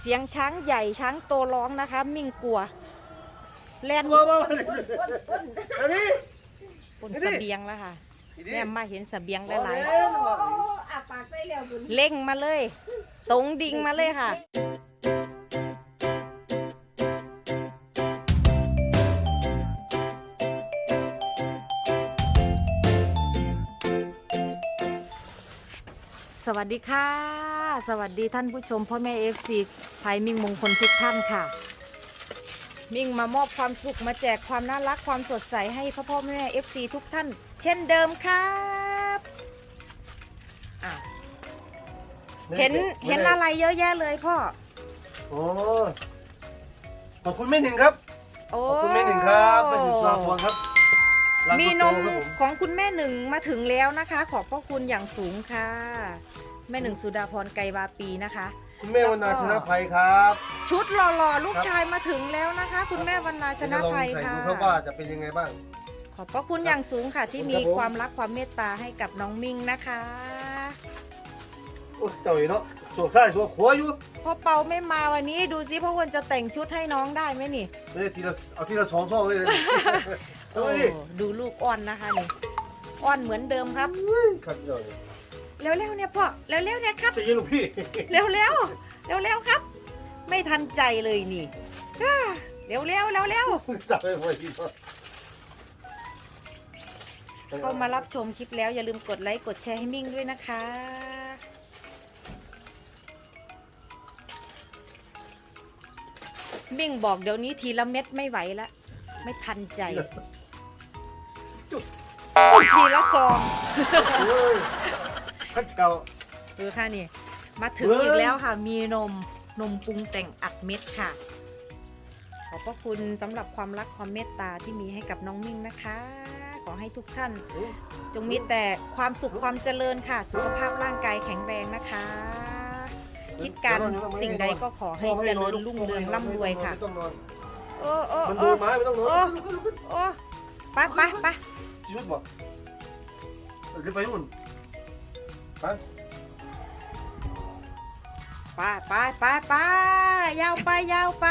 เสียงช้างใหญ่ช้างโตร้องนะคะ มิ่งกลัว แลนมามาอันนี้บนเสบียงแล้วค่ะแม่มาเห็นเสบียงหลายๆเล่งมาเลย ตรงดิ่งมาเลยค่ะ วัสดีค่ะ สวัสดีท่านผู้ชมพ่อแม่เอฟซีไทยมิ่งมงคลทุกท่านค่ะ มิ่งมามอบความสุขมาแจกความน่ารักความสดใสให้พ่อพ่อแม่เอฟซีทุกท่าน เช่นเดิมครับอะเห็นเห็นอะไรเยอะแยะเลยพ่อโอ้ขอบคุณแม่หนึ่งครับโอ้ขอบคุณแม่หนึ่งครับแม่หนึ่งสามวันครับร้ามีนมโตๆครับผของคุณแม่หนึ่งมาถึงแล้วนะคะ ขอบพระคุณอย่างสูงค่ะ แม่หนึ่งสุดาพรไกรบาปีนะคะ คุณแม่วรรณาชนะภัยครับชุดหล่อๆลูกชายมาถึงแล้วนะคะ คุณแม่วรรณาชนะภัยเดี๋วค่ะลองใส่ดูครับว่าจะเป็นยังไงบ้าง ขอบพระคุณอย่างสูงค่ะ ที่มีครับผมความรักความเมตตาให้กับน้องมิ่งนะคะ โอ้ยเจ้าอีเนาะสวกใช่สวกขัวอยู่พ่อเปาไม่มาวันนี้ดูสิพ่อควรจะแต่งชุดให้น้องได้ไหมนี่ไม่ได้ทีละเอาทีละสองช่องเลยโอ้เอาดิดูลูกอ้อนนะคะนี่อ้อนเหมือนเดิมครับครับเจ้าเนี่ย เร็วๆเนี่ยพ่อเร็วๆเนี่ยครับจะยินลูกพี่เร็วๆเร็วๆครับ ไม่ทันใจเลยนี่อ่าเร็วๆเร็วสับไปหมดทีเนาะๆเข้ามารับชมคลิปแล้วอย่าลืมกดไลค์กดแชร์ให้มิ่งด้วยนะคะ มิ่งบอกเดี๋ยวนี้ทีละเม็ดไม่ไหวละ ไม่ทันใจ จุดทีละซอง เฮ้ย ข้าเจ้าดูค่ะนี่ มาถึงเว้ยอีกแล้วค่ะ มีนมนมปรุงแต่งอัดเม็ดค่ะ ขอบพระคุณสำหรับความรักความเมตตาที่มีให้กับน้องมิ่งนะคะ ขอให้ทุกท่าน จงมีแต่ความสุขความเจริญค่ะ สุขภาพร่างกายแข็งแรงนะคะ คิดการสิ่งใดก็ขอให้เจริญรุ่งเรืองร่ำรวยค่ะไม่ต้องนอนโอ้โอ้มันโอ้ดูไม้ไม่ต้องนอนโอ้โอ้ไปไปไปชีวิตบอกเออขึ้นไปนู่น ไปไปไปไปไปยาวไปยาวไป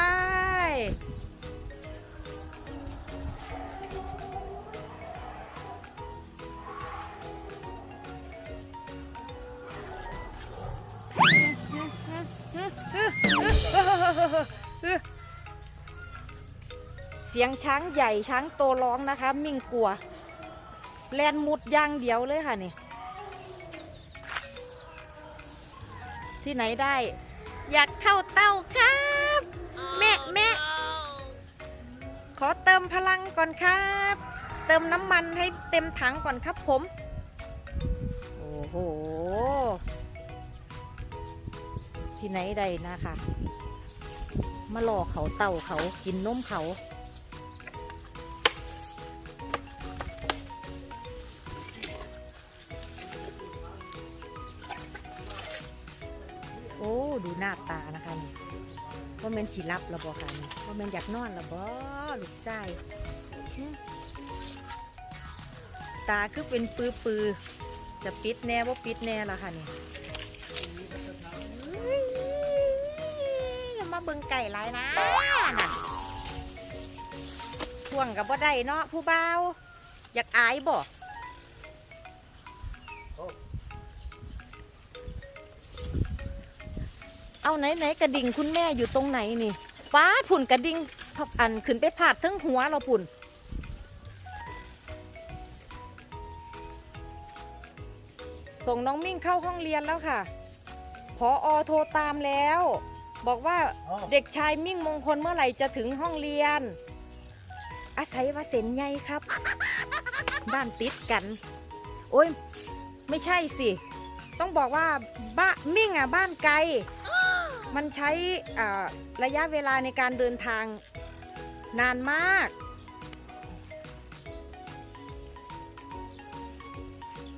เสียงช้างใหญ่ช้างโตร้องนะคะ มิ่งกลัว แลนมุดย่างเดียวเลยค่ะนี่ ที่ไหนได้ อยากเข้าเต้าครับ แม่แม่ขอเติมพลังก่อนครับ เติมน้ำมันให้เต็มถังก่อนครับผม โอ้โห ที่ไหนได้นะคะ มาหลอกเขาเต่าเขากินนมเขา ดูหน้าตานะคะนี่ว่าแมันฉีรับระบอค่ะนี่ว่าแมันอยากนอนระบอลูกชายหึตาคือเป็นปือปือๆจะปิดแน่ว่าปิดแน่ละค่ะนี่เฮ้ยอย่ามาเบิ่งไก่หลายนะน่ะท่วงกับว่าได้เนาะผู้เบาวอยากอายบ่ เอาไหนไหนกระดิ่งคุณแม่อยู่ตรงไหนนี่ฟ้าผุ่นกระดิ่งพับอันขึ้นไปผาดทั้งหัวเราผุ่นส่งน้องมิ่งเข้าห้องเรียนแล้วค่ะ พออโทรตามแล้ว บอกว่าเด็กชายมิ่งมงคลเมื่อไหร่จะถึงห้องเรียน อาศัยว่าเซ็นใหญ่ครับ บ้านติดกัน โอ้ย ไม่ใช่สิ ต้องบอกว่าบ้ามิ่งอะบ้านไกล มันใช้อ่าระยะเวลาในการเดินทางนานมาก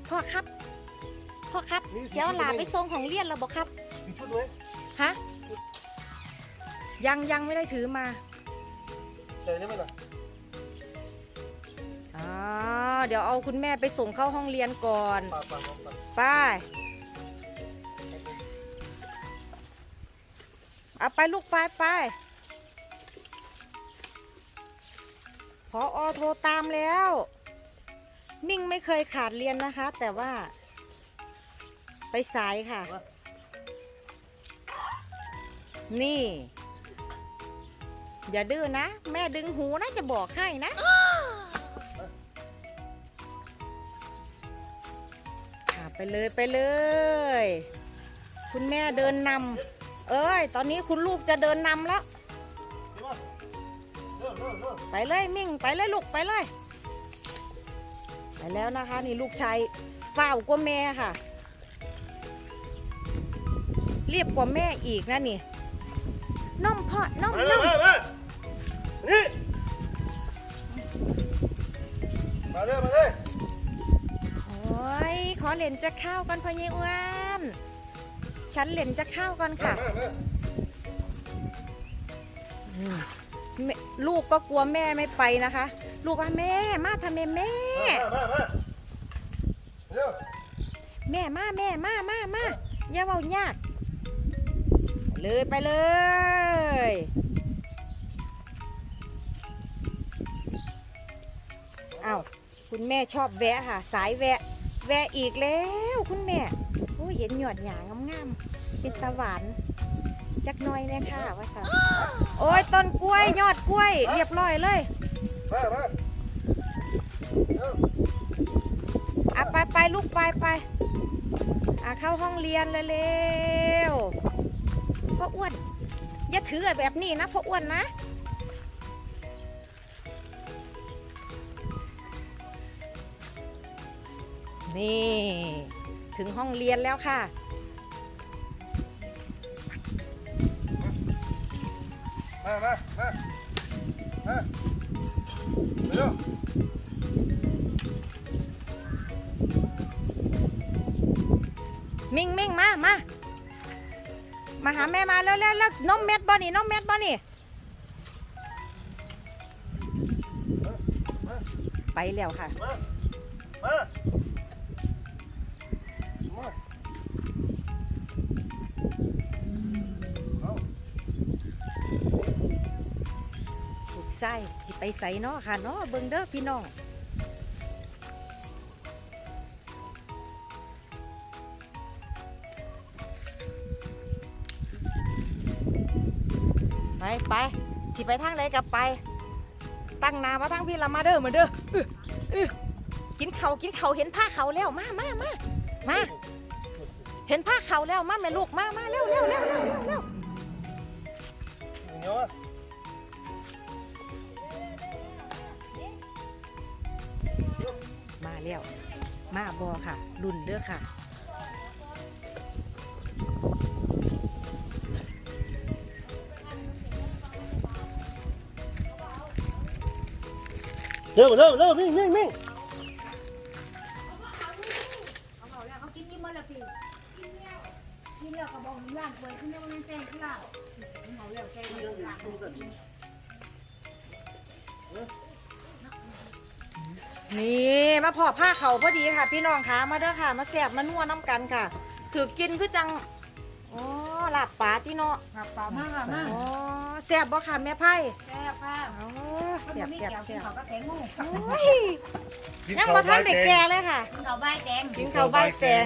พ่อครับพ่อครับเดี๋ยวหลาไปส่งของเรียนแล้วบอกครับมีชุดไหมฮะยังยังไม่ได้ถือมาใส่ได้ไหมล่ะอ่าเดี๋ยวเอาคุณแม่ไปส่งเข้าห้องเรียนก่อนปาปาปาปาไป เอาไปลูกไปไปพออโทรตามแล้ว มิ่งไม่เคยขาดเรียนนะคะ แต่ว่า ไปสายค่ะ นี่ อย่าดื้อนะ แม่ดึงหูนะจะบอกให้นะอะไปเลยไปเลย คุณแม่เดินนำ เอ้ย ตอนนี้คุณลูกจะเดินนำแล้วเร็วเร็วเร็วไปเลยมิ่งไปเลยลูกไปเลย ไปแล้วนะคะนี่ลูกชายเฝ้ากว่าแม่ค่ะ เรียบกว่าแม่อีกนะนี่น้อมพ่อน้อมมาเร็น้วอมมามานี่มาเลยมาเลยโอ้ยขอเหรียญจะเข้าก่อนพ่อเยอ้วน ฉันเหรียญจะเข้าก่อนมาค่ะมามาอืมแม่ลูกก็กลัวแม่ไม่ไปนะคะ ลูกว่าแม่มาทำไมแม่มามามาเร็วแม่มาแม่มามามาอย่าเว้ายากไปเลยไปเลยอ้าวคุณแม่ชอบแวะค่ะ สายแวะ แวะอีกแล้ว คุณแม่โอ้ย เห็นหยอดหยางงามๆเป็นตาหวานจักหน้อยแน่ค่ะว่าค่ะโอ้ยต้นกล้วยยอดกล้วย เรียบร้อยเลย มามาอะไปไปลูกไปไปอะเข้าห้องเรียนเลยเร็วพ่ออ้วนอย่าถือแบบนี้นะพ่ออ้วนนะ นี่ ถึงห้องเรียนแล้วค่ะ มามามามาเร็วมิ่งมิ่งมามามาหาแม่มาแล้วแล้วแล้วน้องเม็ดบ่นี่น้องเม็ดบ่นี่ไปแล้วค่ะ มา มามา ไส้สิไปใส่เนาะค่ะเนาะเบิ่งเด้อพี่น้องไปไปสิไปทางไหนกับไป ตั้งนามาทางพี่ละมาเด้อมาเด้ออกินเขากินเขาเห็นผ้าเขาแล้วมามามามาเห็นผ้าเขาแล้วมาแม่ลูกมามาเร็วเร็วเร็วเร็วเร็ว แล้ว มาบอค่ะรุ่นเด้อค่ะเร็วเร็วเร็วมิ่งมิ่งมิ่งเนกินหมดแล้วพี่กินแล้วกินแล้วก็บอกร้านเปิดขึ้นแล้วมันแจ้งขึ้นแล้วเขาแล้วแจ้งร้านนี่มาพอผ้าเขาพอดีค่ะ พี่น้องคะมาเด้อค่ะ มาแสบมานัวน้ำกันค่ะ ถือกินคือจังอ๋อลาบปลาที่เนาะครับปลามากค่ะมากอ๋อแสบบ่ค่ะแม่ไพ่แซ่บค่ะอ๋อมันแสบมีแสบแก้วแสกินบเขาก็แข็งงูโอ้ยยังมาทันเด็กแก่เลยค่ะกินเขาใบแดงกินข้าวใบแตง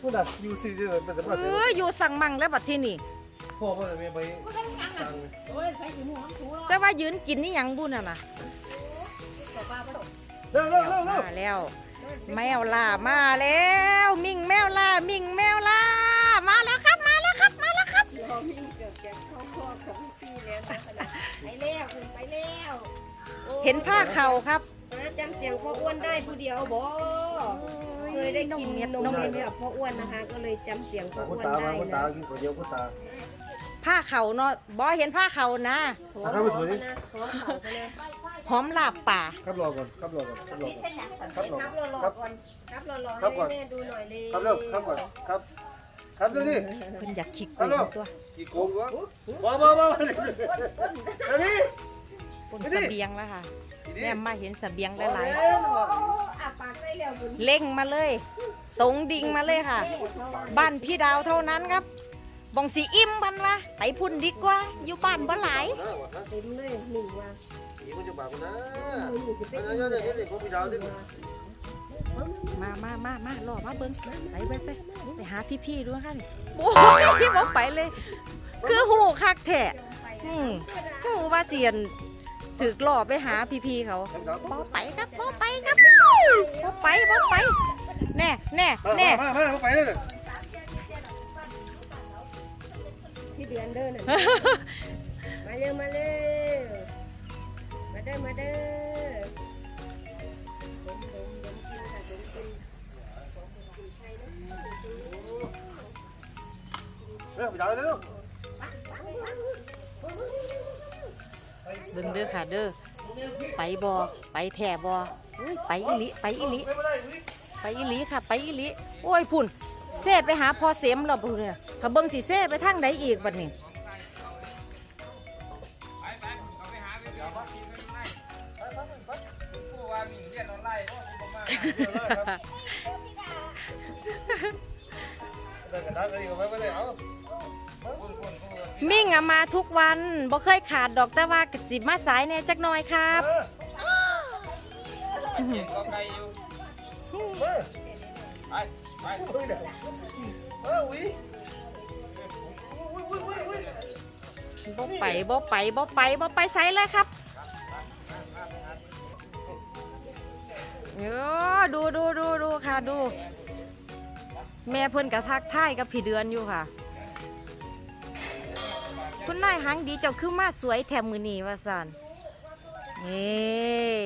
พูดอะยูซีเดือนเป็นสเอภาพออยู่สั่งมังแล้วบัดที่นี่พ่อพ่อจะมีใบกูได้ยังตัอะงโอ้ยใส่สีม่วงสูงแต่ว่ายืนกินนี่ยังบุญอะนะต่อปลาไป เร็วเร็วเร็วเร็วมาแล้ว แมวล่ามาแล้ว มิ่งแมวล่ามิ่งแมวล่ามาแล้วครับมาแล้วครับมาแล้วครับยอมยิ่งเกิดแก่เข้าคอของพี่แล้วนะไปแล้วคุณไปแล้วเห็นผ้าเข่าครับจำเสียงพ่ออ้วนได้ผู้เดียวบ่เคยได้กินเม็ดนมนมเม็เม็ดดกับพ่ออ้วนนะคะ ก็เลยจำเสียงพ่อคุอ้ณวนตาได้มาคุณตานะ ผ้าเข่าเนาะบอเห็นผ้าเข่านะหอมครับหสอวัมสดีนะหอมเขาไปเลยหอมลาบป่า ครับรอก่อนครับรอก่อนครับรอก่อน ครับผมครับรอรอก่อนครับรอรอครับให้ก่อน แม่ดูหน่อยเลยครับเร็วครับก่อนครับ ครับเร็วดิเพิ่นอยากขี้โกฮัลโหลงตัวกี่โกงวะว้าวว้าวว้าวเร็วดิคุณไปเสดิบียงแล้วค่ะอีนี่แม่มาเห็นเสบียงหลายเอ้อาปากได้แล้วบุญๆเล่งมาเลย ตรงดิ่งมาเลยค่ะ บ้านพี่ดาวเท่านั้นครับ บองสีอิ่มพันวะไปพุ่นดีกว่า อยู่บ้านบ่หลายเต็มเลยหนึ่งว่าผีมันจะบาปกูนะมือหนูจะเห็นเดี๋ยวเดี๋ยวเดี๋ยวพี่ดาวดิมามามามาล่อมาเบิ้งไปไปไปไปหาพี่ๆดูค่ะนี่โอ้ยบอกไปเลย คือหูคักแท้อืมหูว่าเสียนถึกล่อไปหาพี่ๆเขาบอไปครับบอไปครับบอไปบอไปแน่แน่แน่มามาไปเลย พี่เดือนเด้อน่ะมาเร็วมาเร็วมาเด้อมาเด้อดมดมดมกินค่ะดมกินเร็วพี่ดาวเร็วเบิ่งเด้อค่ะเด้อไปบอไปแท่บออุ้ยไปอีหลิไปอีหลิไม่ได้วิ่งไปอีหลิค่ะ ไปอีหลิโอ้ยพุ่นเซ่ไปหาพอเสียมแล้วพุ่นเนี่ย ถ้าเบิ่งสิเซ่ไปทางใดอีกบัดนี้มิ่งอะมาทุกวันบ่เคยขาดดอกแต่ว่าก็สิมาสายแหน่จักหน่อยครับเออเบ่ไปบ่ไปบ่ไปบ่ไปไสเลยครับเออดูดูดูดูค่ะดู แม่เพิ่นกระทักท่ายกับพี่เดือนอยู่ค่ะ คุณนายหังดีเจ้าคือมาสวยแถมมือนีว่าสันนี่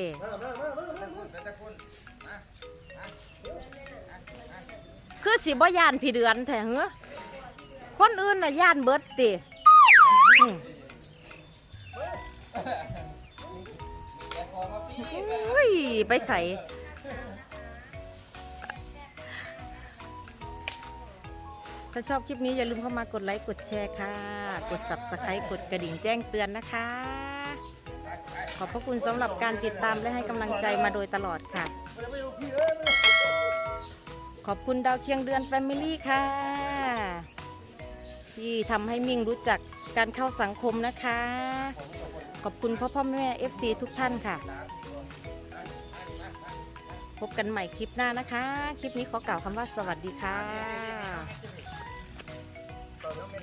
คือสิบ่ยานพี่เดือนแท้เหรอคนอื่นน่ะย่านเบิดติ อุ้ยไปใส่ถ้าชอบคลิปนี้อย่าลืมเข้ามากดไลค์กดแชร์ค่ะ กด subscribe กดกระดิ่งแจ้งเตือนนะคะ ขอบพระคุณสำหรับการติดตามและให้กำลังใจมาโดยตลอดค่ะ ขอบคุณดาวเคียงเดือน Family ค่ะ ที่ทำให้มิ่งรู้จัก การเข้าสังคมนะคะ ขอบคุณพ่อพ่อแม่ FC ทุกท่านค่ะ พบกันใหม่คลิปหน้านะคะ คลิปนี้ขอกล่าวคำว่าสวัสดีค่ะ